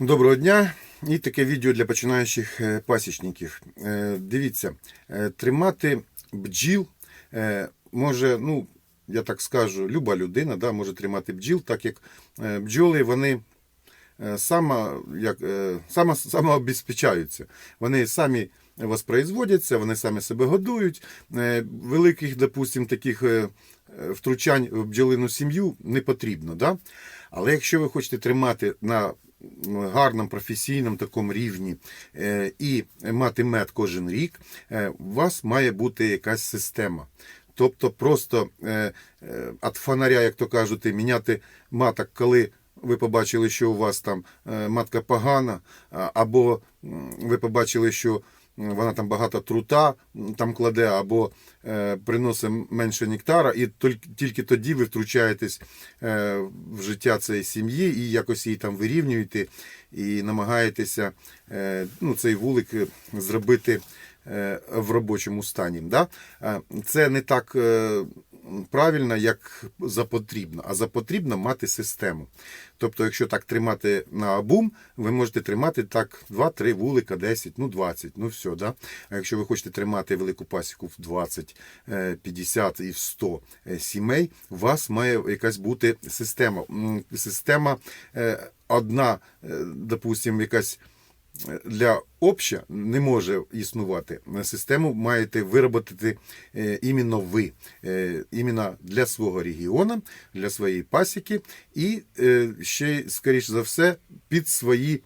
Доброго дня! І таке відео для починаючих е, пасічників. Е, Дивіться, е, тримати бджіл може, ну, я так скажу, люба людина да, може тримати бджіл, так як бджоли вони сама, як, е, сама, самообезпечаються. Вони самі воспроизводяться, вони самі себе годують. Великих, допустим, таких втручань в бджолину сім'ю не потрібно. Да? Але якщо ви хочете тримати на гарному професійному такому рівні е, і мати мед кожен рік, е, у вас має бути якась система. Тобто просто е, е, від фонаря, як то кажуть, міняти маток, коли ви побачили, що у вас там е, матка погана, або ви побачили, що вона там багато трута там кладе, або е, приносить менше нектара, і тільки, тоді ви втручаєтесь е, в життя цієї сім'ї і якось її там вирівнюєте і намагаєтеся е, ну, цей вулик зробити в робочому стані. Да? Це не так правильно, як за потрібно, а за потрібно мати систему. Тобто, якщо так тримати на обум, ви можете тримати так 2-3 вулика, 10, ну 20, ну все. Да? А якщо ви хочете тримати велику пасіку в 20, е, 50 і в 100 е, сімей, у вас має якась бути система. Система е, одна, е, допустимо, якась для обща не може існувати. Систему маєте виробити е, іменно ви, е, іменно для свого регіону, для своєї пасіки і е, ще, скоріш за все, під свої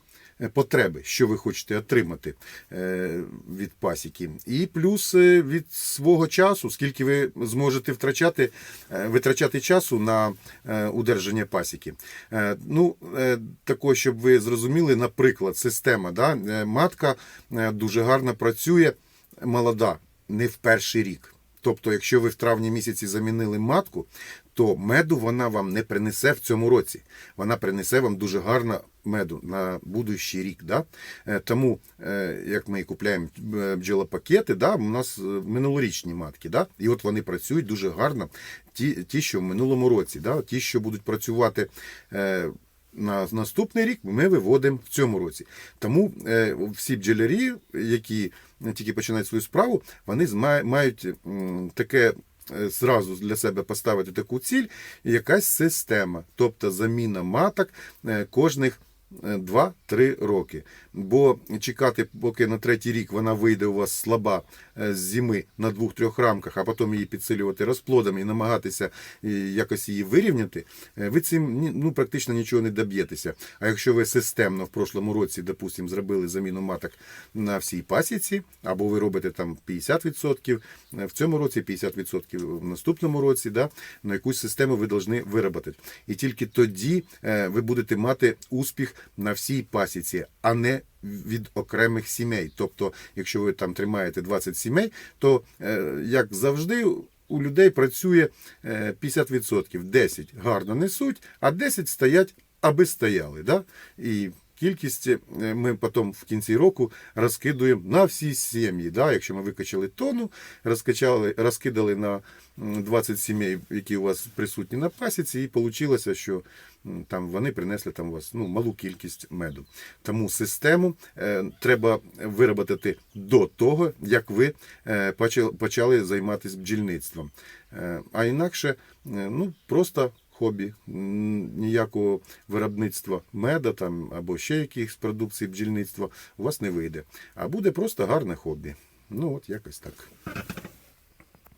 потреби, що ви хочете отримати е, від пасіки. І плюс е, від свого часу, скільки ви зможете втрачати, е, витрачати часу на е, удержання пасіки. Е, Ну, е, також, щоб ви зрозуміли, наприклад, система, да, е, матка е, дуже гарно працює, молода, не в перший рік. Тобто, якщо ви в травні місяці замінили матку, то меду вона вам не принесе в цьому році. Вона принесе вам дуже гарно меду на будущий рік. Да? Е, Тому, е, як ми купуємо е, бджолопакети, да, у нас минулорічні матки. Да? І от вони працюють дуже гарно. Ті, ті що в минулому році, да? ті, що будуть працювати. на наступний рік ми виводимо в цьому році. Тому всі бджолярі, які тільки починають свою справу, вони мають таке зразу для себе поставити таку ціль, якась система, тобто заміна маток е, кожних. 2-3 роки. Бо чекати, поки на третій рік вона вийде у вас слаба е, з зими на двох-трьох рамках, а потім її підсилювати розплодами і намагатися е, якось її вирівняти, е, ви цим ну, практично нічого не доб'єтеся. А якщо ви системно в прошлому році, допустимо, зробили заміну маток на всій пасіці, або ви робите там 50%, е, в цьому році 50% в наступному році, да, на якусь систему ви повинні виробити. І тільки тоді е, ви будете мати успіх на всій пасіці, а не від окремих сімей. Тобто, якщо ви там тримаєте 20 сімей, то е, як завжди. У людей працює е, 50%, 10 гарно несуть, а 10 стоять, аби стояли. Да? І кількість е, ми потім в кінці року розкидуємо на всі сім'ї. Да? Якщо ми викачали тонну, розкачали, розкидали на 20 сімей, які у вас присутні на пасіці, і вийшло, що там вони принесли там у вас ну, малу кількість меду. Тому систему е, треба виробити до того, як ви е, почали, займатися бджільництвом. Е, а інакше е, ну, просто хобі, ніякого виробництва меда там, або ще якихось продукцій бджільництва у вас не вийде. А буде просто гарне хобі. Ну, от якось так.